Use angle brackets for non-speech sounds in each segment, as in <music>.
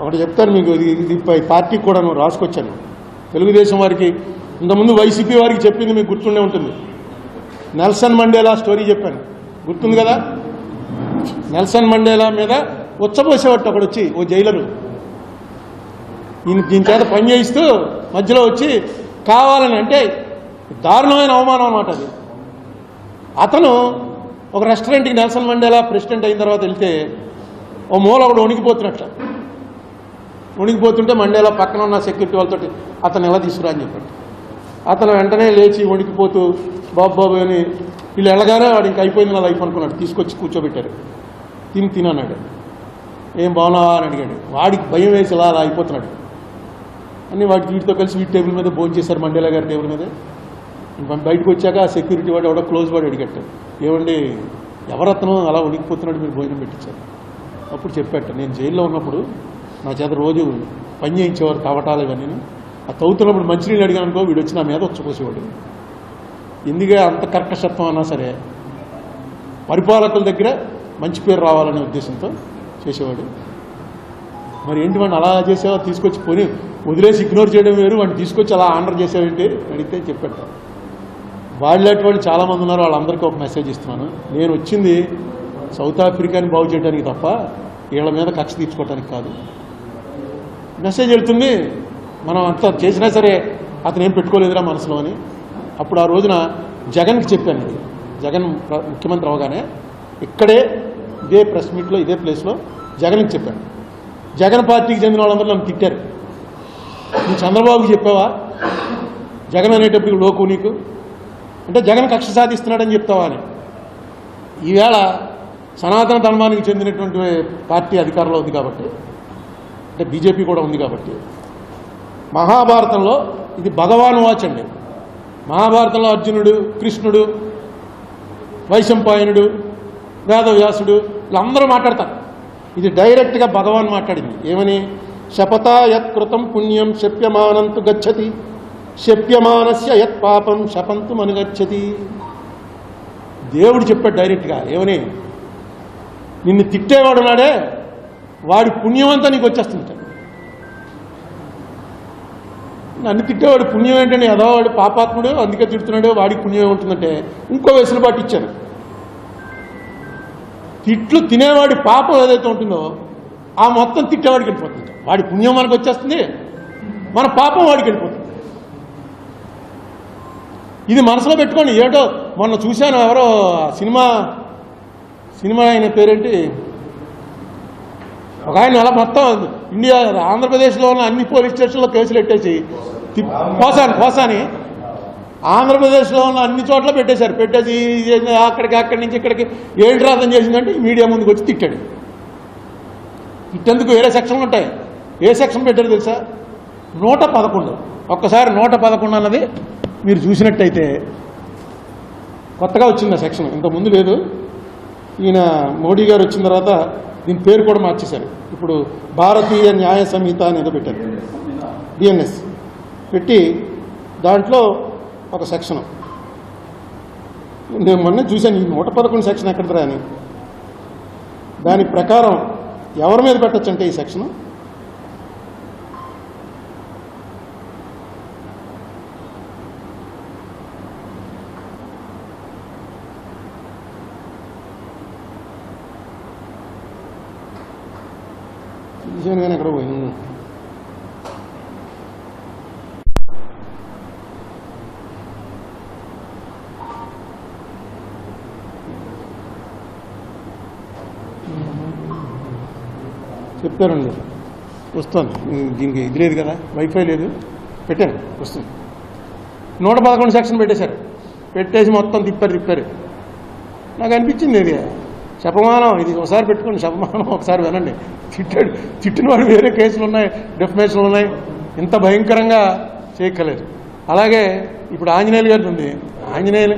ఒకటి చెప్తాను మీకు ఇది పార్టీకి కూడా నువ్వు రాసుకొచ్చాను. తెలుగుదేశం వారికి ఇంతకుముందు వైసీపీ వారికి చెప్పింది మీకు గుర్తుండే ఉంటుంది. నెల్సన్ మండేలా స్టోరీ చెప్పాను. గుర్తుంది కదా? నెల్సన్ మండేలా మీద ఉచ్చపోసేవాడు ఒకడు వచ్చి ఓ జైలరు. ఈయన దీని చేత పని చేయిస్తూ మధ్యలో వచ్చి కావాలని అంటే దారుణమైన అవమానం అనమాట అది. అతను ఒక రెస్టారెంట్కి నెల్సన్ మండేలా ప్రెసిడెంట్ అయిన తర్వాత వెళ్తే ఓ మూల ఒకడు వణికిపోతున్నట్ల వణికిపోతుంటే మండేలా పక్కన ఉన్న సెక్యూరిటీ వాళ్ళతో అతను ఎలా తీసుకురా అని చెప్పాడు. అతను వెంటనే లేచి వణికిపోతూ బాబు బాబు అని వీళ్ళు ఎలాగారో వాడు ఇంక అయిపోయింది నా లైఫ్ అనుకున్నాడు తీసుకొచ్చి కూర్చోబెట్టారు తిని తినన్నాడు ఏం బాగున్నావా అని అడిగాడు. వాడికి భయం వేసి ఇలా అలా అయిపోతున్నాడు అని వాడికి వీటితో కలిసి వీటి టేబుల్ మీద భోజనం చేశారు మండేలా గారి టేబుల్ మీద. బయటకు వచ్చాక ఆ సెక్యూరిటీ వాడు ఎవడో క్లోజ్ వాడు అడిగట్టు. ఏమండి ఎవరతను అలా వణికిపోతున్నాడు మీరు భోజనం పెట్టించారు? అప్పుడు చెప్పాట నేను జైల్లో ఉన్నప్పుడు నా చేత రోజు పని చేయించేవారు తవ్వటాలు ఇవన్నీ. ఆ తవ్వుతున్నప్పుడు మంచినీళ్ళు అడిగాను అనుకో వీడు వచ్చి నా మీద వచ్చపోసేవాడు ఎందుకే అంత కర్కశత్వం అన్నా సరే పరిపాలకుల దగ్గర మంచి పేరు రావాలనే ఉద్దేశంతో చేసేవాడు. మరి ఏంటి వాడిని అలా చేసేవా? తీసుకొచ్చి పోనీ వదిలేసి ఇగ్నోర్ చేయడం వేరు వాడిని తీసుకొచ్చి అలా ఆర్డర్ చేసేవేంటి అడిగితే చెప్పాడు. వాళ్ళటి వాళ్ళు చాలామంది ఉన్నారు వాళ్ళందరికీ ఒక మెసేజ్ ఇస్తున్నాను. నేను వచ్చింది సౌత్ ఆఫ్రికాని బాగు చేయడానికి తప్ప వీళ్ళ మీద కక్ష తీర్చుకోవడానికి కాదు. మెసేజ్ వెళ్తుంది. మనం అంత చేసినా సరే అతను ఏం పెట్టుకోలేదురా మనసులో అని. అప్పుడు ఆ రోజున జగన్కి చెప్పాను ఇది జగన్ ప్ర- ముఖ్యమంత్రి అవగానే ఇక్కడే ఇదే ప్రెస్ మీట్లో ఇదే ప్లేస్లో జగన్కి చెప్పాను. జగన్ పార్టీకి చెందిన వాళ్ళందరూ నన్ను తిట్టారు. నువ్వు చంద్రబాబుకి చెప్పావా? జగన్ అనేటప్పుడు లోకు నీకు? అంటే జగన్ కక్ష సాధిస్తున్నాడని చెప్తావా అని. ఈవేళ సనాతన ధర్మానికి చెందినటువంటి పార్టీ అధికారంలో ఉంది కాబట్టి అంటే బీజేపీ కూడా ఉంది కాబట్టి. మహాభారతంలో ఇది భగవాన్ వాచ్ అండి. మహాభారతంలో అర్జునుడు కృష్ణుడు వైశంపాయనుడు వేదవ్యాసుడు వీళ్ళందరూ మాట్లాడతారు. ఇది డైరెక్ట్గా భగవాన్ మాట్లాడింది. ఏమని? శపథా యత్ కృతం పుణ్యం శప్యమానంతు గచ్చతి. శప్యమానస్య యత్ పాపం శపంతు మనుగచ్చతి. దేవుడు చెప్పాడు డైరెక్ట్గా. ఏమని? నిన్ను తిట్టేవాడు నాడే వాడి పుణ్యమంతా నీకు వచ్చేస్తుంది. నన్ను తిట్టేవాడు పుణ్యం ఏంటని ఎదో వాడు పాపాత్ముడు అందుకే తిడుతున్నాడు వాడికి పుణ్యం ఏముంటుందంటే ఇంకో వెసులుబాటు ఇచ్చాను తిట్లు తినేవాడి పాపం ఏదైతే ఉంటుందో ఆ మొత్తం తిట్టేవాడికి వెళ్ళిపోతుంది. వాడి పుణ్యం మనకు వచ్చేస్తుంది మన పాపం వాడికి వెళ్ళిపోతుంది. ఇది మనసులో పెట్టుకోండి. ఏటో మొన్న చూశాను ఎవరో సినిమా సినిమా ఆయన పేరేంటి? ఒక ఆయన అలా మొత్తం ఇండియా ఆంధ్రప్రదేశ్లో ఉన్న అన్ని పోలీస్ స్టేషన్లో కేసులు పెట్టేసి తి- పోసాని ఆంధ్రప్రదేశ్లో ఉన్న అన్ని చోట్ల పెట్టేశారు. పెట్టేసి అక్కడికి అక్కడి నుంచి ఇక్కడికి ఏంటి రాతం చేసిందంటే మీడియా ముందుకు వచ్చి తిట్టాడు. తిట్టేందుకు వేరే సెక్షన్లు ఉంటాయి. ఏ సెక్షన్ పెట్టారు తెలుసా? నూట పదకొండు. ఒక్కసారి నూట పదకొండు అన్నది మీరు చూసినట్టయితే కొత్తగా వచ్చింది ఆ సెక్షన్. ఇంతకుముందు ముందు లేదు. ఈయన మోడీ గారు వచ్చిన తర్వాత దీని పేరు కూడా మార్చేశారు. ఇప్పుడు భారతీయ న్యాయ సంహిత అనేది పెట్టారు. బిఎన్ఎస్ పెట్టి దాంట్లో ఒక సెక్షన్. నేను మొన్న చూశాను ఈ నూట పదకొండు సెక్షన్ ఎక్కడరా అని. దాని ప్రకారం ఎవరి మీద పెట్టచ్చంటే ఈ సెక్షన్ చూశాను కానీ ఎక్కడ పోయింది చెప్తారండి వస్తుంది దీనికి ఇది లేదు కదా? వైఫై లేదు. పెట్టాను. వస్తుంది. నూట పదకొండు సెక్షన్ పెట్టేశారు. పెట్టేసి మొత్తం తిప్పారు తిప్పారు. నాకు అనిపించింది ఇది. శపమానం. ఇది ఒకసారి పెట్టుకోండి శపమానం. ఒకసారి వినండి. తిట్టాడు. తిట్టిన వాడు వేరే కేసులు ఉన్నాయి డెఫినేషన్లు ఉన్నాయి. ఇంత భయంకరంగా చేయక్కలేదు అలాగే ఇప్పుడు ఆంజనేయులు గారి ఉంది. ఆంజనేయులు.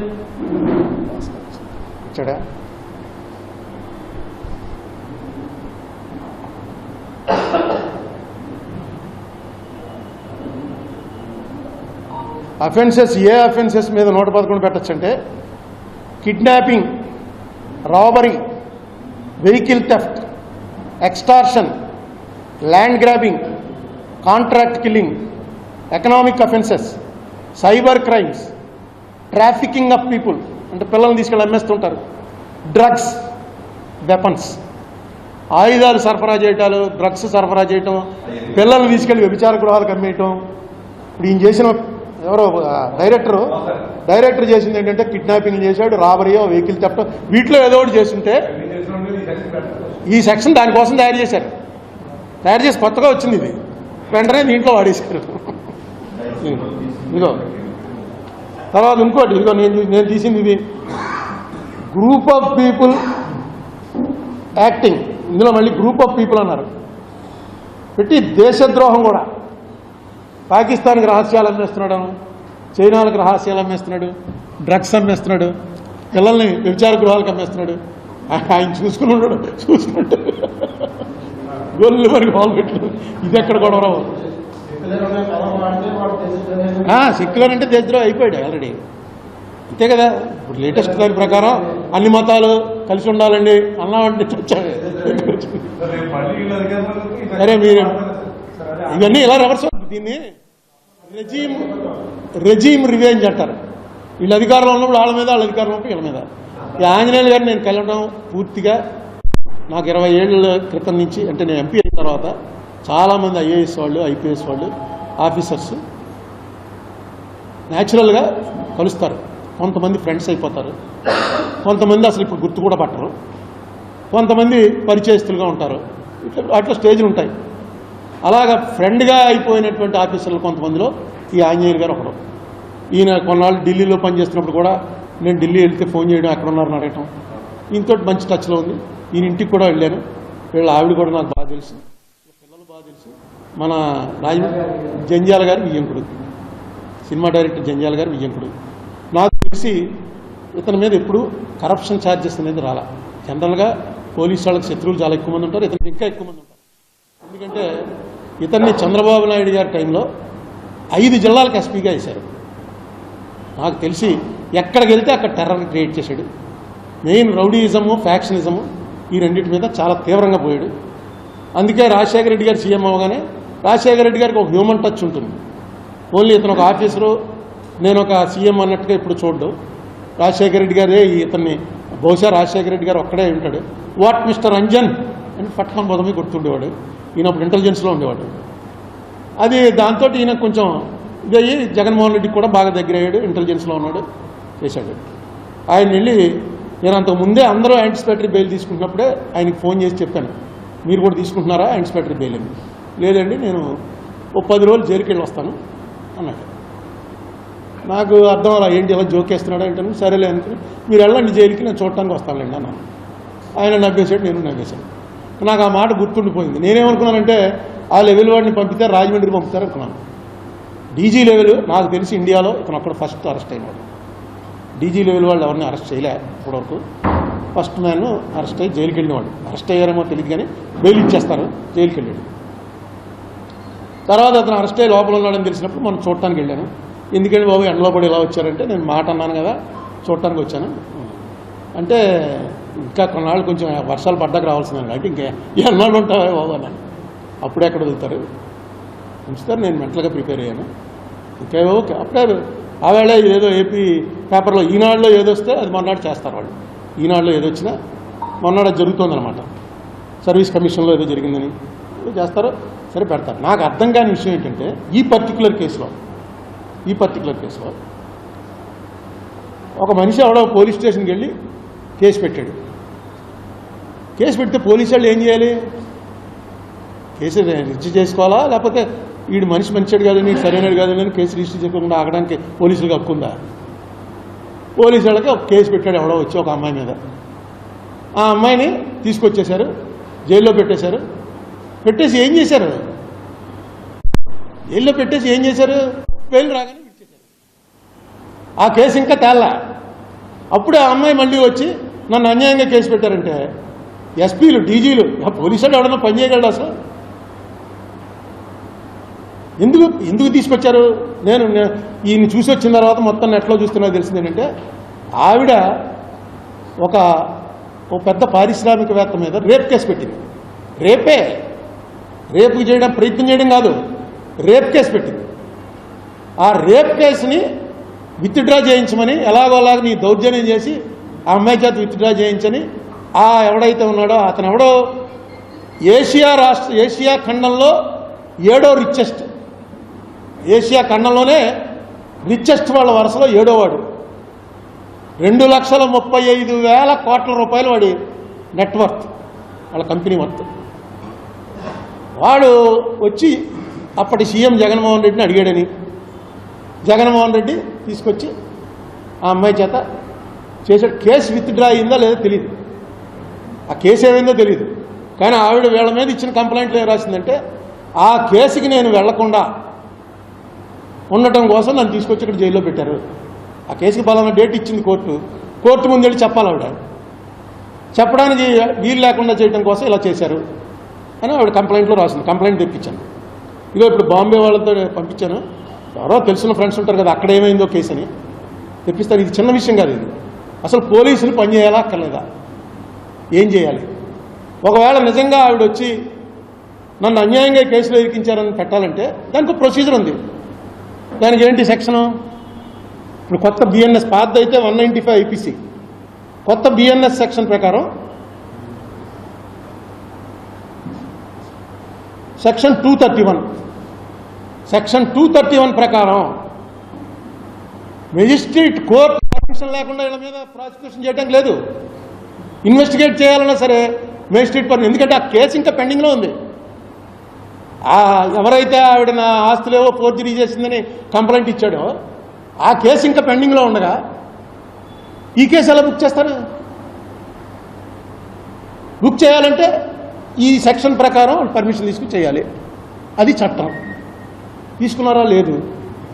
ఇచ్చాడా అఫెన్సెస్ ఏ అఫెన్సెస్ మీద నూట పదకొండు పెట్టచ్చంటే kidnapping robbery vehicle theft extortion land grabbing contract killing economic offences cyber crimes trafficking of people అంటే పిల్లల్ని తీసుకెళ్ళి అమ్మేస్తుంటారు. డ్రగ్స్ వెపన్స్ ఆయుధాలు సరఫరా చేయటాలు డ్రగ్స్ సరఫరా చేయటం పిల్లల్ని తీసుకెళ్ళి వ్యభిచార గృహాలకు అమ్మేయటం. ఇప్పుడు ఈయన చేసిన ఎవరో డైరెక్టర్ డైరెక్టరు. డైరెక్టర్ చేసింది ఏంటంటే కిడ్నాపింగ్ చేశాడు రాబరీయో వెహికల్ థెఫ్ట్ వీటిలో ఏదో ఒకటి చేస్తుంటే ఈ సెక్షన్ దానికోసం తయారు చేశారు. తయారు చేసి కొత్తగా వచ్చింది ఇది. వెంటనే దీంట్లో వాడేశారు. ఇదిగో. తర్వాత ఇంకోటి ఇదిగో నేను నేను తీసింది ఇది. Group of people acting. ఇందులో మళ్ళీ గ్రూప్ ఆఫ్ పీపుల్ అన్నారు. పెట్టి దేశద్రోహం కూడా. పాకిస్తాన్కి రహస్యాలు అమ్మేస్తున్నాడు చైనాలకు రహస్యాలు అమ్మేస్తున్నాడు. డ్రగ్స్ అమ్మేస్తున్నాడు. పిల్లల్ని వ్యభిచార గృహాలకు అమ్మేస్తున్నాడు. ఆయన చూసుకుని ఉన్నాడు. చూసుకుంటాడు గొల్లు మరి మొదలుపెట్టు ఇది ఎక్కడ గొడవ సెక్యులర్ అంటే దేశద్రోహం అయిపోయాడు ఆల్రెడీ. అంతే కదా? ఇప్పుడు లేటెస్ట్ దాని ప్రకారం అన్ని మతాలు కలిసి ఉండాలండి అన్నామంటే చచ్చాడు. సరే మీరు. ఇవన్నీ ఇలా రివర్స్ దీన్ని రెజీమ్ రెజీమ్ రివెంజ్ అంటారు. వీళ్ళు అధికారంలో ఉన్నప్పుడు వాళ్ళ మీద వాళ్ళ అధికారంలో ఉన్నప్పుడు వీళ్ళ మీద. ఈ ఆంజనేయులు గారిని నేను కలవడం పూర్తిగా నాకు ఇరవై ఏళ్ళ క్రితం నుంచి అంటే నేను ఎంపీ అయిన తర్వాత చాలామంది ఐఏఎస్ వాళ్ళు ఐపీఎస్ వాళ్ళు ఆఫీసర్స్ న్యాచురల్గా కలుస్తారు. కొంతమంది ఫ్రెండ్స్ అయిపోతారు. కొంతమంది అసలు ఇప్పుడు గుర్తు కూడా పట్టరు. కొంతమంది పరిచయస్తులుగా ఉంటారు. ఇట్లా అట్లా స్టేజ్లు ఉంటాయి. అలాగా ఫ్రెండ్గా అయిపోయినటువంటి ఆఫీసర్లు కొంతమందిలో ఈ ఆంజనేయులు గారు ఒకడు ఈయన కొన్నాళ్ళు ఢిల్లీలో పనిచేస్తున్నప్పుడు కూడా నేను ఢిల్లీ వెళ్తే ఫోన్ చేయడం ఎక్కడ ఉన్నారని అడగటం. ఈయనతో మంచి టచ్లో ఉంది. ఈయన ఇంటికి కూడా వెళ్ళాను. వీళ్ళ ఆవిడ కూడా నాకు బాగా తెలుసు. పిల్లలు బాగా తెలుసు. మన రాజ జంజాల గారు విజయంకుడు సినిమా డైరెక్టర్ జంజాల గారు విజయంకుడు నాకు తెలిసి ఇతని మీద ఎప్పుడు కరప్షన్ ఛార్జెస్ అనేది రాలా. జనరల్గా పోలీసు వాళ్ళకి శత్రువులు చాలా ఎక్కువ మంది ఉంటారు. ఇతనికి ఇంకా ఎక్కువ మంది ఉంటారు. ఎందుకంటే ఇతన్ని చంద్రబాబు నాయుడు గారి టైంలో ఐదు జిల్లాలకు ఎస్పీగా వేశారు. నాకు తెలిసి ఎక్కడికి వెళ్తే అక్కడ టెర్రర్ క్రియేట్ చేశాడు. మెయిన్ రౌడీయిజము ఫ్యాక్షనిజము ఈ రెండింటి మీద చాలా తీవ్రంగా పోయాడు. అందుకే రాజశేఖర రెడ్డి గారు సీఎం అవగానే రాజశేఖర రెడ్డి గారికి ఒక హ్యూమన్ టచ్ ఉంటుంది. ఓన్లీ ఇతను ఒక ఆఫీసరు నేను ఒక సీఎం అన్నట్టుగా ఇప్పుడు చూడ్డు. రాజశేఖర రెడ్డి గారే ఇతన్ని బహుశా రాజశేఖర రెడ్డి గారు ఒక్కడే ఉంటాడు. వాట్ మిస్టర్ అంజన్ అని పట్టణం పదమే గుర్తుండేవాడు ఈయన అప్పుడు ఇంటెలిజెన్స్లో ఉండేవాడు. అది దాంతో ఈయన కొంచెం ఇదయ్యి జగన్మోహన్ రెడ్డికి కూడా బాగా దగ్గర అయ్యాడు ఇంటెలిజెన్స్లో ఉన్నాడు చేశాడు. ఆయన వెళ్ళి నేను అంతకు ముందే అందరూ యాంటిసిపేటరీ బెయిల్ తీసుకుంటున్నప్పుడే ఆయనకి ఫోన్ చేసి చెప్పాను. మీరు కూడా తీసుకుంటున్నారా? యాంటిసిపేటరీ బెయిల్ అని. లేదండి నేను ఓ పది రోజులు జైలుకి వెళ్ళి వస్తాను అన్నాడు. నాకు అర్థం అలా ఏంటి ఇలా జోకేస్తున్నాడు అంటే సరేలే అనుకుని మీరు వెళ్ళండి జైలుకి నేను చూడటానికి వస్తానులేండి అన్నాను. ఆయన నవ్వేశాడు నేను నవ్వేశాను. నాకు ఆ మాట గుర్తుండిపోయింది. నేనేమనుకున్నానంటే ఆ లెవెల్ వాడిని పంపితే రాజమండ్రి పంపుతారు అనుకున్నాను డీజీ లెవెల్ నాకు తెలిసి ఇండియాలో ఇతను అక్కడ ఫస్ట్ అరెస్ట్ అయినాడు. డీజీ లెవెల్ వాళ్ళు ఎవరిని అరెస్ట్ చేయలే ఇప్పటివరకు. ఫస్ట్ మ్యాన్ అరెస్ట్ అయ్యి జైలుకి వెళ్ళినవాడు అరెస్ట్ అయ్యారేమో తెలియదు కానీ బెయిల్ ఇచ్చేస్తారు జైలుకి వెళ్ళాడు తర్వాత అతను అరెస్ట్ అయ్యి లోపల ఉన్నాడని తెలిసినప్పుడు మనం చూడటానికి వెళ్ళాను. ఎందుకంటే బాబు ఎండలో పడి ఇలా వచ్చారంటే నేను మాట అన్నాను కదా చూడటానికి వచ్చాను. అంటే ఇంకా కొన్నాళ్ళు కొంచెం వర్షాలు పడ్డాక రావాల్సిందండి అంటే ఇంకా ఎన్నాళ్ళు ఉంటావా బాబా అప్పుడే ఎక్కడ వెళ్తారు? ఉంచుతారు నేను మెంటల్గా ప్రిపేర్ అయ్యాను. ఇంకా ఓకే. అప్పుడే ఆవేళ ఏదో ఏపీ పేపర్లో ఈనాడులో ఏదో వస్తే అది మొన్నటి చేస్తారు వాళ్ళు. ఈనాడులో ఏదో వచ్చినా మొన్నటి అది జరుగుతుందన్నమాట. సర్వీస్ కమిషన్లో ఏదో జరిగిందని ఏదో చేస్తారు సరే పెడతారు. నాకు అర్థం కాని విషయం ఏంటంటే ఈ పర్టికులర్ కేసులో ఈ పర్టికులర్ కేసులో ఒక మనిషి ఎవడో పోలీస్ స్టేషన్కి వెళ్ళి కేసు పెట్టాడు. కేసు పెడితే పోలీసు వాళ్ళు ఏం చేయాలి? కేసు రిజిస్టర్ చేసుకోవాలా? లేకపోతే వీడు మనిషి మంచివాడు కాదు సరైనడు కాదు అని కేసు రిజిస్టర్ చేసుకోకుండా ఆగడానికి పోలీసులకు హక్కుందా పోలీసు వాళ్ళకి ఒక కేసు పెట్టాడు ఎవడో వచ్చి ఒక అమ్మాయి మీద. ఆ అమ్మాయిని తీసుకొచ్చేశారు జైల్లో పెట్టేశారు. పెట్టేసి ఏం చేశారు? జైల్లో పెట్టేసి ఏం చేశారు? బెయిల్ రాగానే విడిచేశారు. ఆ కేసు ఇంకా తేళ్ళ అప్పుడు ఆ అమ్మాయి మళ్ళీ వచ్చి నన్ను అన్యాయంగా కేసు పెట్టారంటే ఎస్పీలు డీజీలు పోలీసు వాళ్ళు ఎవడన్నా పని చేయగలడు అసలు ఎందుకు ఎందుకు తీసుకొచ్చారు? నేను ఈయన చూసి వచ్చిన తర్వాత మొత్తం నెట్లో చూస్తున్నా తెలిసింది ఏంటంటే ఆవిడ ఒక పెద్ద పారిశ్రామికవేత్త మీద రేప్ కేసు పెట్టింది. రేపే రేపు చేయడం ప్రయత్నం చేయడం కాదు రేప్ కేసు పెట్టింది. ఆ రేప్ కేసుని విత్డ్రా చేయించమని ఎలాగోలాగ నీ దౌర్జన్యం చేసి ఆ అమ్మాయి చేత విత్డ్రా చేయించని ఆ ఎవడైతే ఉన్నాడో అతను ఎవడో ఏషియా రాష్ట్ర ఏషియా ఖండంలో ఏడో రిచెస్ట్ ఏషియా ఖండంలోనే రిచెస్ట్ వాళ్ళ వరుసలో ఏడోవాడు రెండు లక్షల ముప్పై ఐదు వేల కోట్ల రూపాయలు వాడి నెట్వర్త్ వాళ్ళ కంపెనీ వర్త్ వాడు వచ్చి అప్పటి సీఎం జగన్మోహన్ రెడ్డిని అడిగాడని జగన్మోహన్ రెడ్డి తీసుకొచ్చి ఆ అమ్మాయి చేత చేసాడు కేసు విత్డ్రా అయిందా లేదో తెలియదు ఆ కేసు ఏమైందో తెలియదు కానీ ఆవిడ వీళ్ళ మీద ఇచ్చిన కంప్లైంట్లు ఏం రాసిందంటే ఆ కేసుకి నేను వెళ్ళకుండా ఉండటం కోసం నన్ను తీసుకొచ్చి ఇక్కడ జైల్లో పెట్టారు. ఆ కేసుకి బలమైన డేట్ ఇచ్చింది కోర్టు. కోర్టు ముందు వెళ్ళి చెప్పాలి ఆవిడ. చెప్పడానికి వీలు లేకుండా చేయడం కోసం ఇలా చేశారు అని ఆవిడ కంప్లైంట్లో రాసింది. కంప్లైంట్ తెప్పించాను. ఇదో ఇప్పుడు బాంబే వాళ్ళతో పంపించాను. ఎవరో తెలిసిన ఫ్రెండ్స్ ఉంటారు కదా అక్కడ ఏమైందో కేసు అని. తెప్పిస్తారు ఇది చిన్న విషయం కాదు ఇది. అసలు పోలీసులు పనిచేయాలా అక్కర్లేదా? ఏం చేయాలి? ఒకవేళ నిజంగా ఆవిడ వచ్చి నన్ను అన్యాయంగా కేసులు కేసులో ఇరికించారని పెట్టాలంటే దానికి ప్రొసీజర్ ఉంది. దానికి ఏంటి సెక్షను ఇప్పుడు కొత్త బిఎన్ఎస్ పాత అయితే వన్ నైంటీ ఫైవ్ ఐపీసీ కొత్త బిఎన్ఎస్ సెక్షన్ ప్రకారం section two thirty one section two thirty one ప్రకారం మెజిస్ట్రేట్ కోర్టు పర్మిషన్ లేకుండా వీళ్ళ మీద ప్రాసిక్యూషన్ చేయడం లేదు. ఇన్వెస్టిగేట్ చేయాలన్నా సరే మెజిస్ట్రేట్ పర్మిషన్ ఎందుకంటే ఆ కేసు ఇంకా పెండింగ్లో ఉంది. ఎవరైతే ఆవిడ నా ఆస్తులేవో ఫోర్జరీ చేసిందని కంప్లైంట్ ఇచ్చాడో ఆ కేసు ఇంకా పెండింగ్లో ఉండగా ఈ కేసు ఎలా బుక్ చేస్తారు? బుక్ చేయాలంటే ఈ సెక్షన్ ప్రకారం పర్మిషన్ తీసుకుని చేయాలి. అది చట్టం. తీసుకున్నారా? లేదు.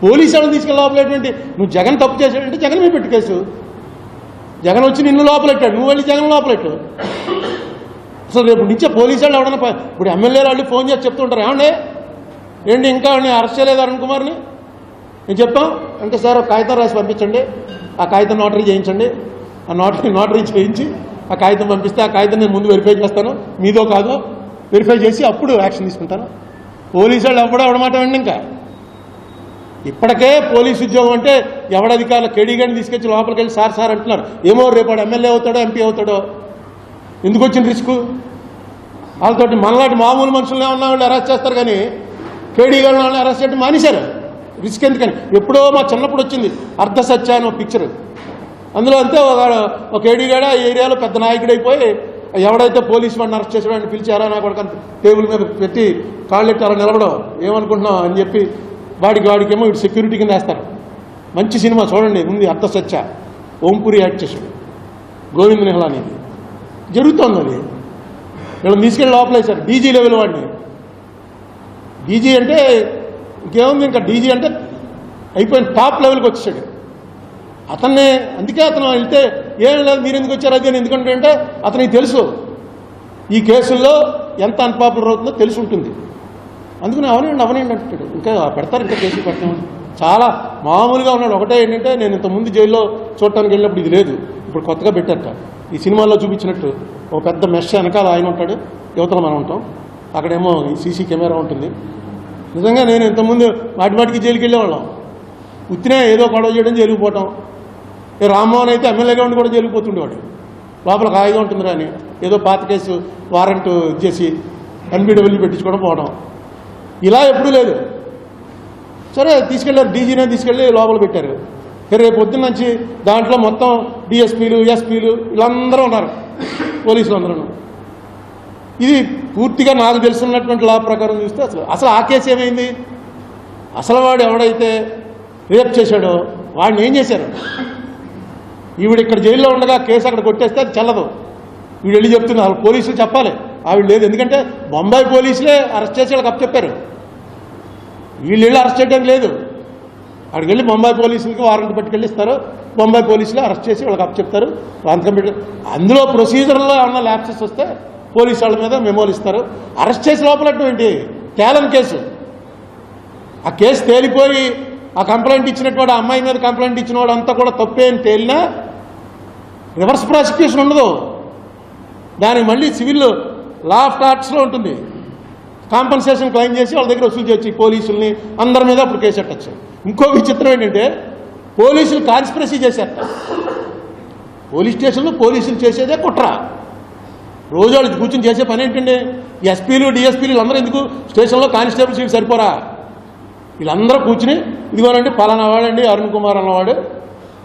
పోలీసు వాళ్ళని తీసుకెళ్ళి లోపలేటువంటి నువ్వు జగన్ తప్పు చేశాడంటే జగన్ మీద పెట్టు కేసు. జగన్ వచ్చి నిన్ను లోపలెట్టాడు. నువ్వు వెళ్ళి జగన్ లోపలెట్టు. అసలు రేపు నుంచే పోలీసు వాళ్ళు ఎవడన్నా ఇప్పుడు ఎమ్మెల్యేలు వాళ్ళు ఫోన్ చేసి చెప్తుంటారు ఏమండి? ఏంటి ఇంకా అరెస్ట్ చేయలేదు అరుణ్ కుమార్ని? నేను చెప్పాం. అంటే సార్ ఒక కాగితం రాసి పంపించండి. ఆ కాగితం నోటరీ చేయించండి. ఆ నోటరీ <laughs> నోటరీ చేయించి ఆ కాగితం పంపిస్తే ఆ కాగితం నేను ముందు వెరిఫై చేస్తాను. మీదో కాదో వెరిఫై చేసి అప్పుడు యాక్షన్ తీసుకుంటాను. పోలీసు వాళ్ళు ఎవడో అవడమాట అండి ఇంకా. ఇప్పటికే పోలీసు ఉద్యోగం అంటే ఎవడధికారులు కేడీగాని తీసుకొచ్చి లోపలికి వెళ్ళి సార్ సార్ అంటున్నారు. ఏమో రేపు ఎమ్మెల్యే అవుతాడో ఎంపీ అవుతాడో. ఎందుకు వచ్చిన రిస్క్? వాళ్ళతోటి మనలాంటి మామూలు మనుషులనే ఉన్న వాళ్ళు అరెస్ట్ చేస్తారు కానీ కేడీగా వాళ్ళని అరెస్ట్ చేయడం మానేశారు. రిస్క్ ఎందుకని? ఎప్పుడో మా చిన్నప్పుడు వచ్చింది. అర్ధ సత్య అని ఒక పిక్చర్ అందులో అంతే ఒక కేడీగాడ ఏడీగాడ ఆ ఏరియాలో పెద్ద నాయకుడు అయిపోయి ఎవడైతే పోలీసు వాడిని అరెస్ట్ చేసాడని పిలిచారా నాకు ఒక టేబుల్ మీద పెట్టి కాళ్ళెట్టి అలా ఏమనుకుంటున్నావు అని చెప్పి వాడికి వాడికేమో ఇటు సెక్యూరిటీ కింద వేస్తారు. మంచి సినిమా చూడండి ఉంది అర్థ సత్య ఓంపురి యాక్ట్ చేసాడు గోవింద్ అనేది జరుగుతోంది అది. వీళ్ళని తీసుకెళ్ళి లోపలేశారు డీజీ లెవెల్ వాడిని. డీజీ అంటే ఇంకేముంది ఇంకా? డీజీ అంటే అయిపోయిన టాప్ లెవెల్కి వచ్చేసాడు. అతన్ని అందుకే అతను వెళ్తే ఏం లేదు మీరు ఎందుకు వచ్చారు అది అని ఎందుకంటే అంటే అతనికి తెలుసు. ఈ కేసుల్లో ఎంత అన్పాపులర్ అవుతుందో తెలిసి ఉంటుంది. అందుకని అవనండి అవనండి అంటాడు. ఇంకా పెడతారు ఇంకా కేసులు పెట్టామని చాలా మామూలుగా ఉన్నాడు. ఒకటే ఏంటంటే నేను ఇంతకుముందు జైల్లో చూడటానికి వెళ్ళినప్పుడు ఇది లేదు. ఇప్పుడు కొత్తగా పెట్టారట. ఈ సినిమాల్లో చూపించినట్టు ఒక పెద్ద మెష్ వెనకాల ఆయన ఉంటాడు. యువతల మనం ఉంటాం. అక్కడేమో సీసీ కెమెరా ఉంటుంది. నిజంగా నేను ఇంతకుముందు మాటి మాటికి జైలుకి వెళ్ళేవాళ్ళం. ఉత్తినే ఏదో గొడవ చేయడం జైలుకి పోవటం. రామ్మోహన్ అయితే ఎమ్మెల్యేగా ఉండి కూడా జరిగిపోతుండేవాడు లోపల హాయిగా ఉంటుందిరా అని. ఏదో పాత కేసు వారెంట్ చేసి ఎన్బిడబ్ల్యూ పెట్టించుకోవడం పోవడం. ఇలా ఎప్పుడూ లేదు. సరే తీసుకెళ్ళారు. డీజీనే తీసుకెళ్ళి లోపల పెట్టారు. రేపు పొద్దున్న నుంచి దాంట్లో మొత్తం డిఎస్పీలు ఎస్పీలు వీళ్ళందరూ ఉన్నారు. పోలీసులు అందరూ ఇది పూర్తిగా నాకు తెలుసున్నటువంటి లా ప్రకారం చూస్తే అసలు అసలు ఆ కేసు ఏమైంది? అసలు వాడు ఎవడైతే రేప్ చేశాడో వాడిని ఏం చేశారు? ఈవిడ ఇక్కడ జైల్లో ఉండగా కేసు అక్కడ కొట్టేస్తే అది చల్లదు. వీడు వెళ్ళి చెప్తున్నారు వాళ్ళు పోలీసులు చెప్పాలి. ఆవిడ లేదు. ఎందుకంటే బొంబాయి పోలీసులే అరెస్ట్ చేసి వాళ్ళకి అప్పచెప్పారు. వీళ్ళు వెళ్ళి అరెస్ట్ చేయడానికి లేదు. అక్కడికి వెళ్ళి బొంబాయి పోలీసులకి వారెంట్ పట్టుకెళ్ళిస్తారు. బొంబాయి పోలీసులు అరెస్ట్ చేసి వాళ్ళకి అప్పచెప్తారు. రాంతకం పెట్టి అందులో ప్రొసీజర్లో ఏమన్నా ల్యాప్సెస్ వస్తే పోలీసు వాళ్ళ మీద మెమోలు ఇస్తారు. అరెస్ట్ చేసి లోపలటువంటి ఏంటి తేలం కేసు. ఆ కేసు తేలిపోయి ఆ కంప్లైంట్ ఇచ్చినటువంటి అమ్మాయి మీద కంప్లైంట్ ఇచ్చిన వాడు అంతా కూడా తప్పే అని తేలినా రివర్స్ ప్రాసిక్యూషన్ ఉండదు. దానికి మళ్ళీ సివిల్ లా ఆఫ్ టార్ట్స్లో ఉంటుంది. కాంపన్సేషన్ క్లెయిమ్ చేసి వాళ్ళ దగ్గర వసూలు చేయొచ్చు పోలీసుల్ని. అందరి మీద అప్పుడు కేసు పెట్టచ్చు. ఇంకో విచిత్రం ఏంటంటే పోలీసులు కాన్స్పిరసీ చేశారు. పోలీస్ స్టేషన్లో పోలీసులు చేసేదే కుట్ర. రోజు వాళ్ళు కూర్చొని చేసే పని ఏంటండి? ఎస్పీలు డిఎస్పీలు అందరూ ఎందుకు? స్టేషన్లో కానిస్టేబుల్ సీట్ సరిపోరా? వీళ్ళందరూ కూర్చుని ఇదిగోనండి పలానా వాడండి అరుణ్ కుమార్ అన్నవాడు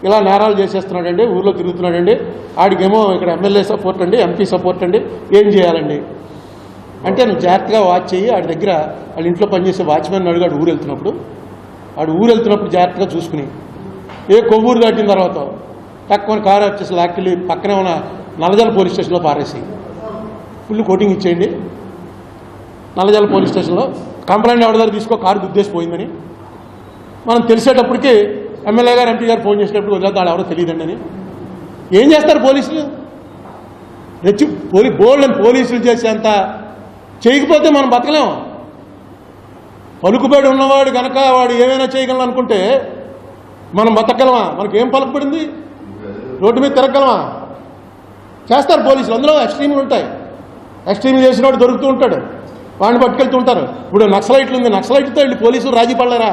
ఇలా నేరాలు చేసేస్తున్నాడండి ఊర్లో తిరుగుతున్నాడండి ఆడికేమో ఇక్కడ ఎమ్మెల్యే సపోర్ట్ అండి ఎంపీ సపోర్ట్ అండి ఏం చేయాలండి? అంటే నువ్వు జాగ్రత్తగా వాచ్ చెయ్యి ఆడి దగ్గర వాళ్ళ ఇంట్లో పనిచేసే వాచ్మెన్ అడిగాడు ఊరు వెళ్తున్నప్పుడు. ఆడు ఊరు వెళ్తున్నప్పుడు జాగ్రత్తగా చూసుకుని. ఏ కొవ్వూరు దాటిన తర్వాత తక్కువ కారు వచ్చేసి లాక్కెళ్ళి పక్కనే ఉన్న నల్లజల పోలీస్ స్టేషన్లో పారేసి. ఫుల్ కోటింగ్ ఇచ్చేయండి. నల్లజల పోలీస్ స్టేషన్లో కంప్లైంట్ ఎవరి దగ్గర తీసుకో కారు గుద్దేసి పోయిందని. మనం తెలిసేటప్పటికి ఎమ్మెల్యే గారు ఎంపీ గారు ఫోన్ చేసినప్పుడు వదిలేదు వాళ్ళు ఎవరో తెలియదండి అని. ఏం చేస్తారు పోలీసులు? రెచ్చి పోలీ బోల్డ్ పోలీసులు చేసేంత చేయకపోతే మనం బతకలేము పలుకుబడి ఉన్నవాడు కనుక వాడు ఏమైనా చేయగలను అనుకుంటే మనం బతకగలమా? మనకి ఏం పలుకుబడింది రోడ్డు మీద తిరగలమా చేస్తారు పోలీసులు. అందులో ఎక్స్ట్రీమ్లు ఉంటాయి. ఎక్స్ట్రీమ్ చేసినవాడు దొరుకుతూ ఉంటాడు. వాడిని పట్టుకెళ్తుంటారు ఇప్పుడు నక్సలైట్లు ఉంది. నక్సలైట్తో వెళ్ళి పోలీసులు రాజీ పడలేరా?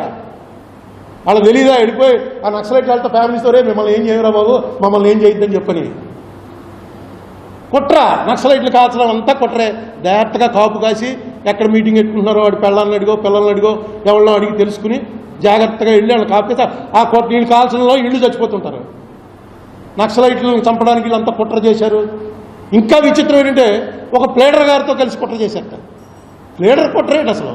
వాళ్ళు తెలీదా? వెళ్ళిపోయి ఆ నక్సలైట్ వాళ్ళతో ఫ్యామిలీతో రే మిమ్మల్ని ఏం చేయరా బాబు? మమ్మల్ని ఏం చేయొద్దని చెప్పని. కుట్ర. నక్సలైట్లు కాల్చడం అంతా కుట్రే. జాగ్రత్తగా కాపు కాసి ఎక్కడ మీటింగ్ పెట్టుకుంటున్నారో వాడి పిల్లల్ని అడిగో పిల్లల్ని అడిగో ఎవరినో అడిగి తెలుసుకుని జాగ్రత్తగా వెళ్ళి వాళ్ళని కాపేస్తే ఆ కుట్ర వీళ్ళు కాల్చడంలో ఇళ్ళు చచ్చిపోతుంటారు. నక్సలైట్లను చంపడానికి వీళ్ళంతా కుట్ర చేశారు. ఇంకా విచిత్రం ఏంటంటే ఒక ప్లేడర్ గారితో కలిసి కుట్ర చేశారు. ప్లేడర్ కుట్ర ఏంటి అసలు?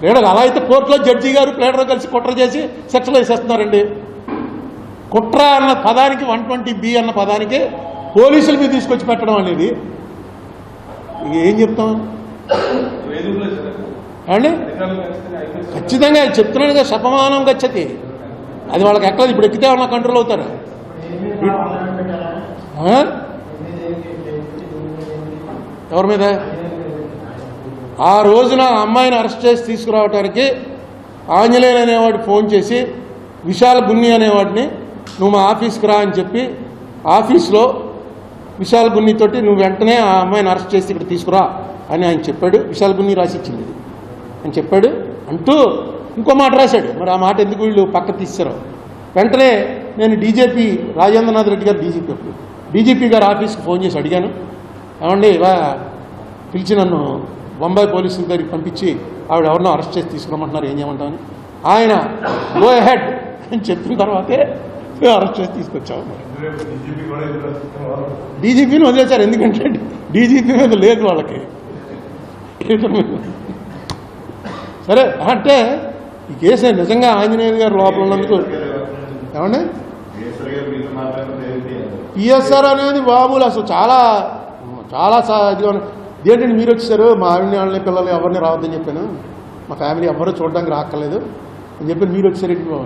ప్లేడర్ అలా అయితే కోర్టులో జడ్జి గారు ప్లేడర్ కలిసి కుట్ర చేసి శిక్షలు వేసేస్తున్నారండి. కుట్ర అన్న పదానికి వన్ ట్వంటీ బి అన్న పదానికి పోలీసుల మీద తీసుకొచ్చి పెట్టడం అనేది. ఏం చెప్తాం? అండి ఖచ్చితంగా చెప్తున్నాను కదా శపమానం గచ్చతి అది వాళ్ళకి ఎక్కలేదు ఇప్పుడు ఎక్కితే వాళ్ళ కంట్రోల్ అవుతారు? ఎవరి మీద? ఆ రోజున ఆ అమ్మాయిని అరెస్ట్ చేసి తీసుకురావడానికి ఆంజనేయులు అనేవాడు ఫోన్ చేసి విశాల్ గున్ని అనేవాడిని నువ్వు మా ఆఫీస్కి రా అని చెప్పి ఆఫీస్లో విశాల్ గున్నితోటి నువ్వు వెంటనే ఆ అమ్మాయిని అరెస్ట్ చేసి ఇక్కడ తీసుకురా అని ఆయన చెప్పాడు. విశాల్ గున్ని రాసి ఇచ్చింది ఇది. అని చెప్పాడు. అంటూ ఇంకో మాట రాశాడు. మరి ఆ మాట ఎందుకు వీళ్ళు పక్క తీసారు వెంటనే నేను డీజీపీ రాజేంద్రనాథ్ రెడ్డి గారు డీజీపీ అప్పుడు. డీజీపీ గారు ఆఫీస్కి ఫోన్ చేసి అడిగాను. ఏమండి ఇలా పిలిచి నన్ను బొంబాయి పోలీసుల దగ్గరికి పంపించి ఆవిడ ఎవరినో అరెస్ట్ చేసి తీసుకురమ్మంటున్నారు ఏం చేయమంటామని. ఆయన గో హెడ్ అని చెప్పిన తర్వాతే అరెస్ట్ చేసి తీసుకొచ్చాము డీజీపీని వదిలేశారు ఎందుకంటే డీజీపీ మీద లేదు వాళ్ళకి. సరే అంటే ఈ కేసు నిజంగా ఆంజనేయులు గారు లోపల ఉన్నందుకు ఏమండి? పిఎస్ఆర్ అనేది బాబులు అసలు చాలా చాలా ఇదిగా ఇది మీరు వచ్చారు? మా ఆవిడని వాళ్ళని పిల్లలు ఎవరిని రావద్దని చెప్పాను. మా ఫ్యామిలీ ఎవరు చూడడానికి రాక్కర్లేదు. అని చెప్పి మీరు వచ్చారు ఇంటికి బాబు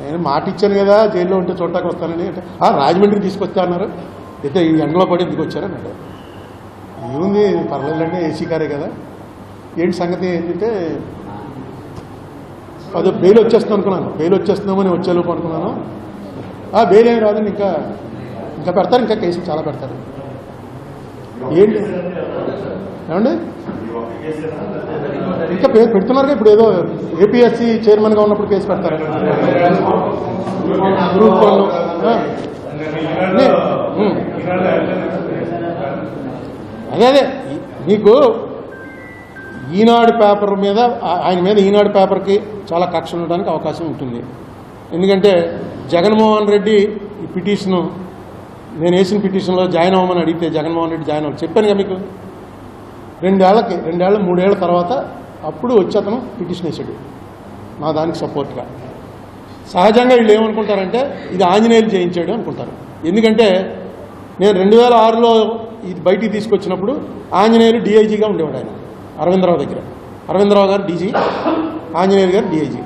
నేను మాట ఇచ్చాను కదా జైల్లో ఉంటే చూడటానికి వస్తానని. అంటే "ఆ, రాజమండ్రికి తీసుకొస్తా అన్నారు. అయితే ఈ ఎండలో పడి ఎందుకు వచ్చారన్నాడు ఏముంది పర్లేదండి ఏసీ కారే కదా. ఏంటి సంగతి? ఏంటంటే అదే బెయిల్ వచ్చేస్తాం అనుకున్నాను. బెయిల్ వచ్చేస్తున్నామని వచ్చేలోపు అనుకున్నాను. ఆ బెయిల్ ఏం రాదండి ఇంకా ఇంకా పెడతారు ఇంకా కేసులు చాలా పెడతారు. ఏంటి? ఏమండి? ఇంకా పేరు పెడుతున్నారుగా ఇప్పుడు ఏదో ఏపీఎస్సీ చైర్మన్గా ఉన్నప్పుడు కేసు పెడతారు. గ్రూప్ వాళ్ళు. అదే అదే. మీకు ఈనాడు పేపర్ మీద ఆయన మీద ఈనాడు పేపర్కి చాలా కక్ష ఉండడానికి అవకాశం ఉంటుంది. ఎందుకంటే జగన్మోహన్ రెడ్డి ఈ పిటిషను నేను వేసిన పిటిషన్లో జాయిన్ అవ్వమని అడిగితే జగన్మోహన్ రెడ్డి జాయిన్ అవ్వాలి చెప్పాను కదా మీకు? రెండేళ్ళకి రెండేళ్ళ మూడేళ్ళ తర్వాత అప్పుడు వచ్చి అతను పిటిషన్ వేసాడు. మా దానికి సపోర్ట్గా. సహజంగా వీళ్ళు ఏమనుకుంటారంటే ఇది ఆంజనేయులు చేయించాడు అనుకుంటారు. ఎందుకంటే నేను రెండు వేల ఆరులో ఇది బయటికి తీసుకొచ్చినప్పుడు ఆంజనేయులు డిఐజీగా ఉండేవాడు ఆయన అరవిందరావు దగ్గర. అరవిందరావు గారు డీజీ ఆంజనేయులు గారు డీఐజీ.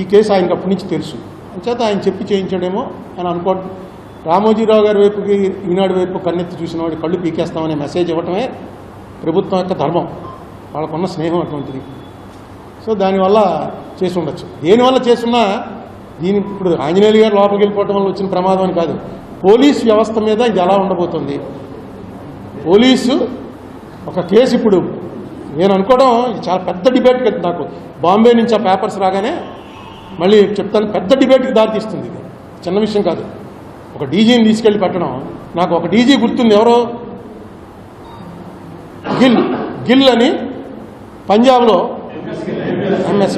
ఈ కేసు ఆయనకు అప్పటి నుంచి తెలుసు. అంచేత ఆయన చెప్పి చేయించాడేమో అని అనుకో రామోజీరావు గారి వైపుకి ఈనాడు వైపు కన్నెత్తి చూసిన వాడు కళ్ళు పీకేస్తామనే మెసేజ్ ఇవ్వటమే ప్రభుత్వం యొక్క ధర్మం. వాళ్ళకున్న స్నేహం అటువంటిది. సో దానివల్ల చేసి ఉండొచ్చు. దేనివల్ల చేస్తున్నా దీని ఇప్పుడు ఆంజనేయులు గారు లోపలికి వెళ్ళిపోవటం వల్ల వచ్చిన ప్రమాదం అని కాదు. పోలీస్ వ్యవస్థ మీద ఇది ఎలా ఉండబోతుంది? పోలీసు ఒక కేసు ఇప్పుడు నేను అనుకోవడం చాలా పెద్ద డిబేట్కి నాకు. బాంబే నుంచి ఆ పేపర్స్ రాగానే మళ్ళీ చెప్తాను పెద్ద డిబేట్కి దారితీస్తుంది ఇది. చిన్న విషయం కాదు. ఒక డీజీని తీసుకెళ్ళి పెట్టడం. నాకు ఒక డీజీ గుర్తుంది. ఎవరో? గిల్. గిల్ అని పంజాబ్లో ఎంఎస్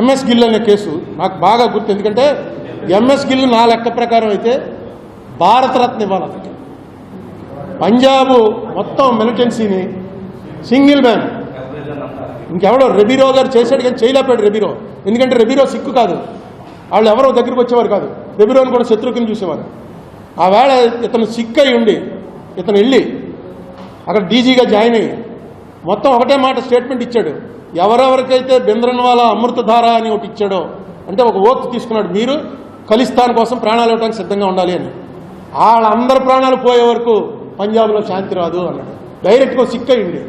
ఎంఎస్ గిల్ అనే కేసు నాకు బాగా గుర్తు. ఎందుకంటే ఎంఎస్ గిల్ నా లెక్క ప్రకారం అయితే భారతరత్న ఇవ్వాలి అతనికి. పంజాబ్ మొత్తం మిలిటెన్సీని సింగిల్ మ్యాన్. ఇంకెవడో రెబీరో గారు చేశాడు కానీ చేయలేపాడు రెబీరో. ఎందుకంటే రెబీరో సిక్కు కాదు. వాళ్ళు ఎవరో దగ్గరికి వచ్చేవారు కాదు. బెబిరోని కూడా శత్రుఘ్ని చూసేవారు. ఆ వేళ ఇతను సిక్ అయి ఉండి ఇతను వెళ్ళి అక్కడ డీజీగా జాయిన్ అయ్యి మొత్తం ఒకటే మాట స్టేట్మెంట్ ఇచ్చాడు. ఎవరెవరికైతే బెంద్రన్వాల అమృతధార అని ఒకటి ఇచ్చాడో అంటే ఒక ఓత్ తీసుకున్నాడు మీరు ఖలిస్తాన్ కోసం ప్రాణాలు ఇవ్వడానికి సిద్ధంగా ఉండాలి అని. వాళ్ళందరి ప్రాణాలు పోయే వరకు పంజాబ్లో శాంతి రాదు అన్నాడు. డైరెక్ట్గా సిక్ అయ్యింది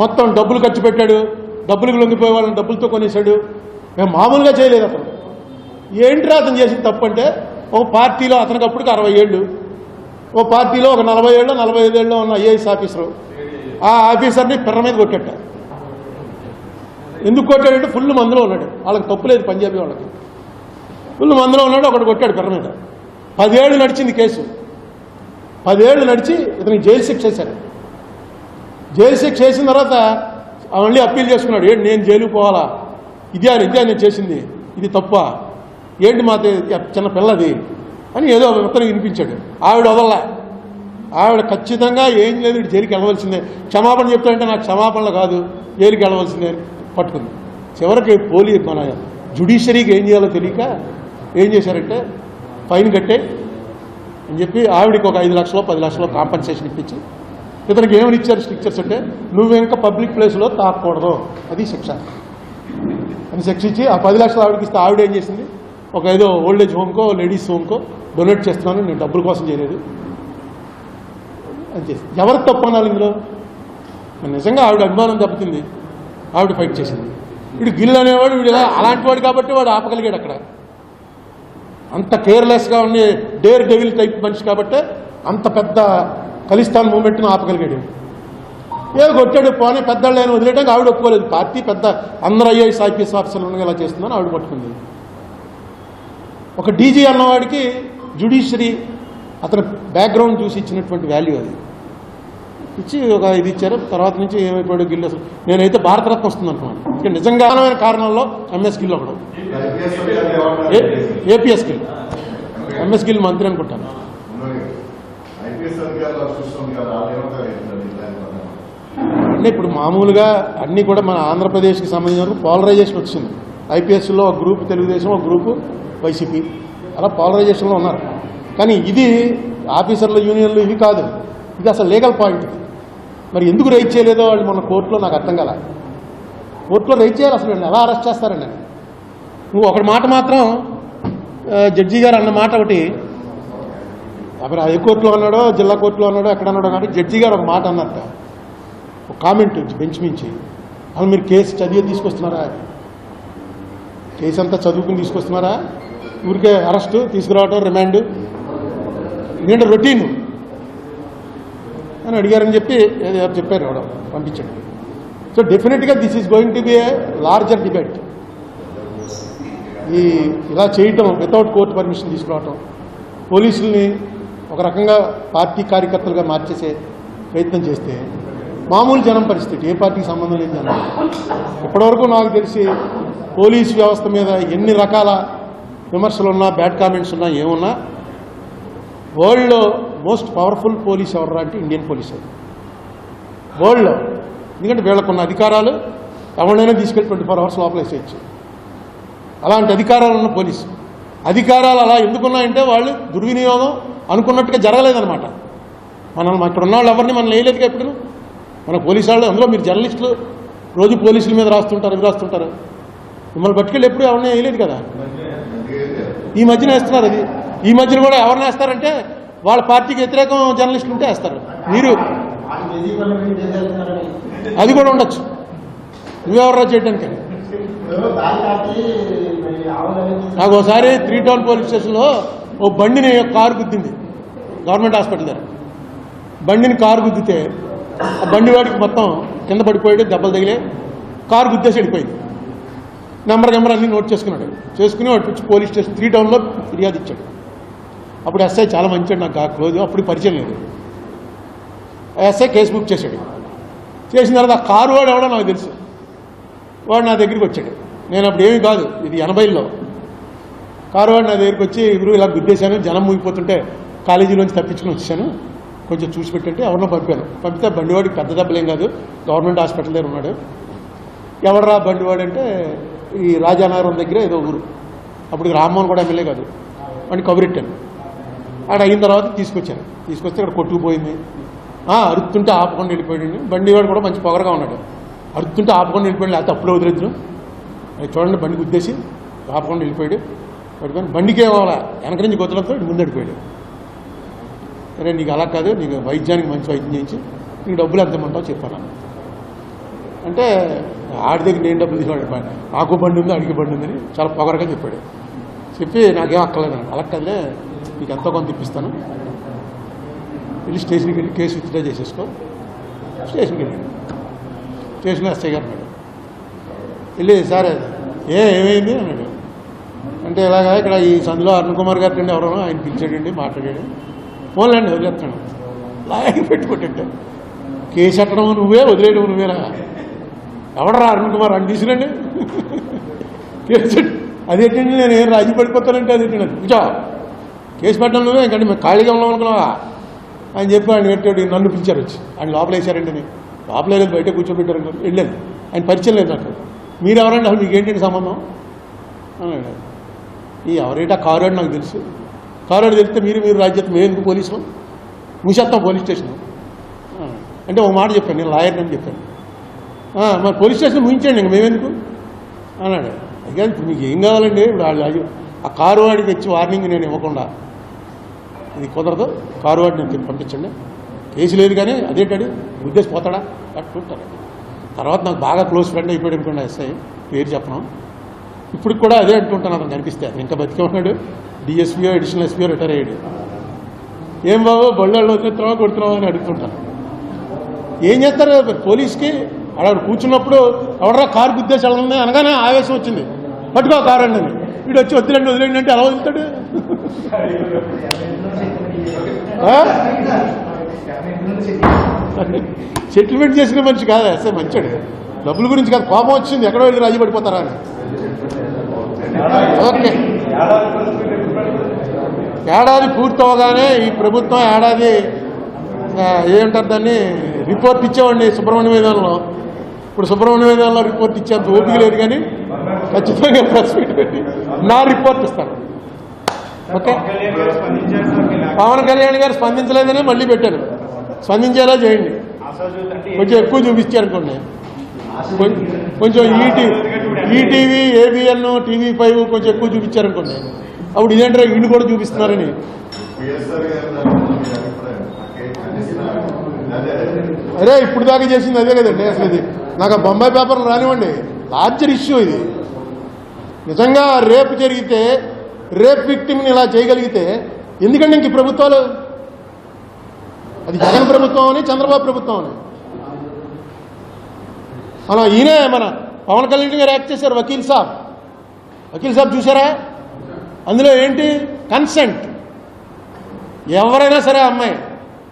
మొత్తం డబ్బులు ఖర్చు పెట్టాడు. డబ్బులకు లొంగిపోయే వాళ్ళని డబ్బులతో కొనేశాడు. మేము మామూలుగా చేయలేదు అతను ఏంట్రా అతను చేసిన తప్పంటే ఒక పార్టీలో అతనికి అప్పటికి అరవై ఏళ్ళు ఓ పార్టీలో ఒక నలభై ఏళ్ళు నలభై ఐదేళ్ళు ఉన్న ఐఏఎస్ ఆఫీసరు ఆ ఆఫీసర్ని పిర్ర మీద కొట్టాడు ఎందుకు కొట్టాడంటే ఫుల్ మందులో ఉన్నాడు. వాళ్ళకి తప్పు లేదు పంజాబీ వాళ్ళకి. ఫుల్ మందులో ఉన్నాడు ఒకటి కొట్టాడు పిర్ర మీద. పదేళ్ళు నడిచింది కేసు. పదేళ్ళు నడిచి ఇతనికి జైలు శిక్ష చేశారు జైలు శిక్ష చేసిన తర్వాత మళ్ళీ అప్పీల్ చేసుకున్నాడు ఏంటి నేను జైలుకు పోవాలా? ఇదే అని ఇదే నేను చేసింది. ఇది తప్ప. ఏంటి మా చిన్న పిల్లది? అని ఏదో ఉత్తరం వినిపించాడు. ఆవిడ వదల్లా. ఆవిడ ఖచ్చితంగా ఏం లేదు వీడు జైలుకి వెళ్ళవలసిందే. క్షమాపణ చెప్తాడంటే నాకు క్షమాపణలు కాదు. జైలుకి వెళ్ళవలసిందే అని పట్టుకుంది. చివరికి పోలీ మన జుడిషరీకి ఏం చేయాలో తెలియక ఏం చేశారంటే ఫైన్ కట్టే అని చెప్పి ఆవిడకి ఒక ఐదు లక్షలు పది లక్షలు కాంపన్సేషన్ ఇప్పించి ఇతనికి ఏమని ఇచ్చారు స్ట్రిక్చర్స్ అంటే నువ్వు ఇంకా పబ్లిక్ ప్లేస్లో తాకూడదు. అది శిక్ష. అని శిక్షించి ఆ పది లక్షలు ఆవిడకి ఇస్తే ఆవిడ ఏం చేసింది? ఒక ఏదో ఓల్డ్ ఏజ్ హోమ్కో లేడీస్ హోమ్కో డొనేట్ చేస్తున్నాను నేను డబ్బుల కోసం చేయలేదు. అని చేసి ఎవరు తప్పు అనాలి ఇందులో? నిజంగా ఆవిడ అభిమానం దెబ్బతింది. ఆవిడ ఫైట్ చేసింది. వీడు గిల్ అనేవాడు వీడు అలాంటి వాడు కాబట్టి వాడు ఆపగలిగాడు అక్కడ. అంత కేర్లెస్గా ఉండే డేర్ డెవిల్ టైప్ మనిషి కాబట్టి అంత పెద్ద ఖలిస్తాన్ మూమెంట్ను ఆపగలిగాడు ఏదో కొట్టాడు పోనీ పెద్దవాళ్ళు ఆయన వదిలేయడానికి ఆవిడ ఒప్పుకోలేదు. పార్టీ పెద్ద అందరు ఐఏఎస్ ఐపీఎస్ ఆఫీసర్లు ఉండగా ఇలా చేస్తుందని ఆవిడ పట్టుకుంది. ఒక డీజీ అన్నవాడికి జుడిషియరీ అతని బ్యాక్గ్రౌండ్ చూసి ఇచ్చినటువంటి వాల్యూ అది. ఇచ్చి ఒక ఇది ఇచ్చారు తర్వాత నుంచి ఏమైపోయాడు గిల్లు అసలు. నేనైతే భారతరత్న వస్తుంది అనుకున్నాను ఇంకా నిజంగానమైన కారణంలో ఎంఎస్ గిల్ ఒకడు ఏపీఎస్ గిల్. ఎంఎస్ గిల్ మంత్రి అనుకుంటాను ఐపీఎస్ అధికారులు చూస్తుంది కదా వాళ్ళు ఏమంటారు ఏంటండి దాని వల్ల? అంటే ఇప్పుడు మామూలుగా అన్నీ కూడా మన ఆంధ్రప్రదేశ్కి సంబంధించిన పాలరైజేషన్ వచ్చింది. ఐపీఎస్లో ఒక గ్రూప్ తెలుగుదేశం ఒక గ్రూపు వైసీపీ. అలా పాలరైజేషన్లో ఉన్నారు. కానీ ఇది ఆఫీసర్ల యూనియన్లు ఇవి కాదు. ఇది అసలు లీగల్ పాయింట్ మరి ఎందుకు రైట్ చేయలేదో వాళ్ళు మన కోర్టులో నాకు అర్థం కల. కోర్టులో రైట్ చేయాలి అసలు ఎలా అరెస్ట్ చేస్తారండి? నువ్వు ఒకటి మాట మాత్రం జడ్జి గారు అన్న మాట ఒకటి అప్పుడు హైకోర్టులో అన్నాడో జిల్లా కోర్టులో అన్నాడో ఎక్కడ అన్నాడో కానీ జడ్జి గారు ఒక మాట అన్నట్టు ఒక కామెంట్ బెంచ్ మించి అసలు మీరు కేసు చదివి తీసుకొస్తున్నారా? కేసు అంతా చదువుకుని తీసుకొస్తున్నారా? ఊరికే అరెస్ట్ తీసుకురావటం రిమాండ్. ఎందుకంటే రొటీన్? అని అడిగారని చెప్పి ఏదో చెప్పారు ఎవడో పంపించండి. సో డెఫినెట్గా this is going to be a larger debate ఈ ఇలా చేయటం వితౌట్ కోర్టు పర్మిషన్ తీసుకురావటం పోలీసుల్ని ఒక రకంగా పార్టీ కార్యకర్తలుగా మార్చేసే ప్రయత్నం చేస్తే మామూలు జనం పరిస్థితి. ఏ పార్టీకి సంబంధం లేని జనం. ఇప్పటివరకు నాకు తెలిసి పోలీస్ వ్యవస్థ మీద ఎన్ని రకాల విమర్శలు ఉన్నా బ్యాడ్ కామెంట్స్ ఉన్నా ఏమున్నా వరల్డ్లో మోస్ట్ పవర్ఫుల్ పోలీస్ ఎవరు అంటే ఇండియన్ పోలీస్. అది వరల్డ్లో. ఎందుకంటే వీళ్ళకున్న అధికారాలు ఎవరినైనా తీసుకెళ్ళి ట్వంటీ ఫోర్ అవర్స్ లోపల వేసేయచ్చు. అలాంటి అధికారాలు ఉన్న పోలీసు. అధికారాలు అలా ఎందుకున్నాయంటే వాళ్ళు దుర్వినియోగం అనుకున్నట్టుగా జరగలేదన్నమాట. మనం ఇక్కడ ఉన్న వాళ్ళు ఎవరిని మనం వేయలేదుగా ఎప్పుడు మన పోలీసు వాళ్ళు అందులో మీరు జర్నలిస్టులు రోజు పోలీసుల మీద రాస్తుంటారు అవి రాస్తుంటారు. మిమ్మల్ని పట్టుకెళ్ళి ఎప్పుడు ఎవరిని వేయలేదు కదా. ఈ మధ్యన వేస్తున్నారు అది. ఈ మధ్యన కూడా ఎవరిని వేస్తారంటే వాళ్ళ పార్టీకి వ్యతిరేకం జర్నలిస్టులు ఉంటే వేస్తారు. మీరు అది కూడా ఉండొచ్చు. నువ్వెవరా చేయడానికి నాకు ఒకసారి త్రీ టౌన్ పోలీస్ స్టేషన్లో ఓ బండిని కారు గుద్దింది. గవర్నమెంట్ హాస్పిటల్ దగ్గర. బండిని కారు గుద్దితే ఆ బండి వాడికి మొత్తం కింద పడిపోయాడు దెబ్బలు తగిలే కారు గుద్దేసి వెళ్ళిపోయింది. నెంబర్ నెంబర్ అన్ని నోట్ చేసుకున్నాడు. చేసుకుని వాడు వచ్చి పోలీస్ స్టేషన్ త్రీ టౌన్లో ఫిర్యాదు ఇచ్చాడు. అప్పుడు ఎస్ఐ చాలా మంచివాడు నాకు ఆ క్లోజ్ అప్పుడు పరిచయం లేదు. ఎస్ఐ కేసు బుక్ చేశాడు. చేసిన తర్వాత ఆ కారు వాడు ఎవడో నాకు తెలుసు. వాడు నా దగ్గరికి వచ్చాడు. నేను అప్పుడు ఏమీ కాదు ఇది ఎనభైలో. కారు వాడు నా దగ్గరికి వచ్చి ఇప్పుడు ఇలా గుద్దేశాను జనం ముగిపోతుంటే కాలేజీలోంచి తప్పించుకుని వచ్చాను కొంచెం చూసి పెట్టంటే ఎవరినో పంపాను. పంపితే బండివాడికి పెద్ద దెబ్బలేం కాదు గవర్నమెంట్ హాస్పిటల్ దగ్గర ఉన్నాడు. ఎవడరా బండివాడు అంటే ఈ రాజానగరం దగ్గర ఏదో ఊరు. అప్పుడు రామ్మోహన్ కూడా ఎమ్మెల్యే కాదు. అని కబురెట్టాను. ఆడ అయిన తర్వాత తీసుకొచ్చాను. తీసుకొస్తే ఇక్కడ కొట్టుకుపోయింది. అరుతుంటే ఆపకుండా వెళ్ళిపోయాడు బండివాడు కూడా మంచి పొగరగా ఉన్నాడు. అరుతుంటే ఆపకుండా వెళ్ళిపోయాడు లేకపోతే అప్పుడే వదిలేదు అది చూడండి బండి గుద్దేసి ఆపకుండా వెళ్ళిపోయాడు. పడిపోయి బండికి ఏమవ్వాలా? వెనక నుంచి గొత్తలతో ముందు వెళ్ళిపోయాడు సరే నీకు అలా కాదు నీకు వైద్యానికి మంచి వైద్యం చేయించి నీకు డబ్బులు ఎంత చెప్పాను? అంటే ఆడి దగ్గర నేను డబ్బులు తీసుకోండి ఆకు బండి ఉంది అడిగి బండి ఉందని చాలా పొగరగా చెప్పాడు. చెప్పి నాకేం అక్కర్లేదు అన్నాడు. అలా కదలే నీకు ఎంతో కొంత ఇప్పిస్తాను. వెళ్ళి స్టేషన్కి వెళ్ళి కేసు విత్డ్రా చేసేసుకో. స్టేషన్కి వెళ్ళాడు స్టేషన్లో ఎస్ఐ గారు అన్నాడు వెళ్ళి సార్ ఏ ఏమైంది? అన్నాడు. అంటే ఇలాగా ఇక్కడ ఈ సందులో అరుణ్ కుమార్ గారి నుండి ఎవరో ఆయన పిలిచాడండి మాట్లాడాడు. ఫోన్లండి వదిలేస్తాడు లాగి పెట్టుకుంటే కేసు ఎట్టడం నువ్వే వదిలేయడం నువ్వేరా? ఎవడరా అరుణ్ కుమార్? అని తీసినండి కేసు అదేంటండి నేను ఏం రాజీ పడిపోతానంటే అదేంటండి కూర్చో. కేసు పెట్టడం నువ్వే ఇంకంటే మేము ఖాళీగా ఉన్నాం అనుకున్నావా? అని చెప్పి ఆయన పెట్టాడు నన్ను పిలిచారు వచ్చి. ఆయన లోపల వేశారండి నేను లోపల లేదు బయట కూర్చోబెట్టారు వెళ్ళాను ఆయన పరిచయం లేదు నాకు. మీరు ఎవరండి అసలు మీకు సంబంధం? అన్నాడు. ఈ ఎవరైతే కారు అని నాకు తెలుసు. కారు తెలిస్తే మీరు మీరు రాజ్యత మేము ఎందుకు పోలీసులు? మూసేస్తాం పోలీస్ స్టేషన్. అంటే ఒక మాట చెప్పాను నేను లాయర్ అని చెప్పాను మరి పోలీస్ స్టేషన్ ముగించండి ఇంక మేమెందుకు? అన్నాడు. అయితే ఇప్పుడు మీకు ఏం కావాలండి? ఇప్పుడు వాళ్ళు ఆ కారు వాడికి తెచ్చి వార్నింగ్ నేను ఇవ్వకుండా. ఇది కుదరదు కారు వాడిని నేను పంపించండి. కేసు లేదు కానీ అదేంటాడు? ఉద్దేశం పోతాడా? అట్టుంటాడు తర్వాత నాకు బాగా క్లోజ్ ఫ్రెండ్ అయిపోయాడు అనుకోండి ఎస్ఐ పేరు చెప్పను. ఇప్పుడు కూడా అదే అంటుంటాను అతను కనిపిస్తే. ఇంకా బతికే ఉన్నాడు. డిఎస్పీఓ అడిషనల్ ఎస్పీఓ రిటైర్ అయ్యాడు ఏం బాబు బళ్ళల్లో వదిలేస్తున్నావా కొడుతున్నావా అని అడుగుతుంటారు ఏం చేస్తారు? పోలీస్కి అక్కడ కూర్చున్నప్పుడు ఎవడరా కారు గుద్దేసి అనగానే ఆవేశం వచ్చింది. పట్టుకో కారు అండి వీడు వచ్చి వదిలేండి వదిలేండి అంటే ఎలా వదులుతాడు? సెటిల్మెంట్ చేసిన మనిషి కాదు అసలు మంచాడు. డబ్బుల గురించి కాదు కోపం వచ్చింది. ఎక్కడో వెళ్ళి రాజీ పడిపోతారా అని. ఓకే. ఏడాది పూర్తవగానే ఈ ప్రభుత్వం ఏడాది ఏమంటారు దాన్ని రిపోర్ట్ ఇచ్చేవాడిని సుబ్రహ్మణ్య వేదంలో ఇప్పుడు సుబ్రహ్మణ్య వేదంలో రిపోర్ట్ ఇచ్చేంత ఓపిక లేదు కానీ ఖచ్చితంగా ప్రెస్ మీట్ పెట్టి నా రిపోర్ట్ ఇస్తాను. ఓకే? పవన్ కళ్యాణ్ గారు స్పందించలేదని మళ్ళీ పెట్టాను స్పందించేలా చేయండి. కొంచెం ఎక్కువ చూపించారనుకోండి కొంచెం ET ETV ABN TV five కొంచెం ఎక్కువ చూపించారనుకోండి అప్పుడు ఇదేంటారా వీళ్ళు కూడా చూపిస్తున్నారని. అదే అరే ఇప్పుడు దాకా చేసింది అదే కదండి అసలు ఇది. నాకు ఆ బొంబాయి పేపర్లు రానివ్వండి. లార్జర్ ఇష్యూ ఇది. నిజంగా రేపు జరిగితే రేప్ విక్టిమ్ని ఇలా చేయగలిగితే ఎందుకండి ఇంక ప్రభుత్వాలు? అది జగన్ ప్రభుత్వం అని చంద్రబాబు ప్రభుత్వం అని. మన ఈయనే మన పవన్ కళ్యాణ్ గారు యాక్ట్ చేశారు వకీల్ సాబ్. వకీల్ సాబ్ చూసారా అందులో ఏంటి? కన్సెంట్ ఎవరైనా సరే అమ్మాయి.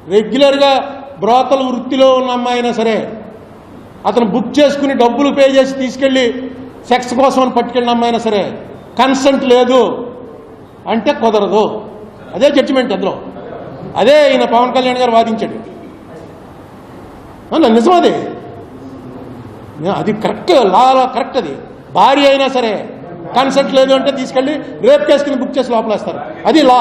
రెగ్యులర్గా బ్రోతల వృత్తిలో ఉన్న అమ్మాయి అయినా సరే అతను బుక్ చేసుకుని డబ్బులు పే చేసి తీసుకెళ్ళి సెక్స్ కోసం అని పట్టుకెళ్ళిన అమ్మాయి అయినా సరే కన్సెంట్ లేదు అంటే కుదరదు. అదే జడ్జిమెంట్ అందులో. అదే ఈయన పవన్ కళ్యాణ్ గారు వాదించాడు. అవునా, నిజం అది? అది కరెక్ట్ లాలో కరెక్ట్ అది. భార్య అయినా సరే కన్సెంట్ లేదు అంటే తీసుకెళ్ళి రేప్ కేసుకుని బుక్ చేసి లోపలేస్తారు. అది లా.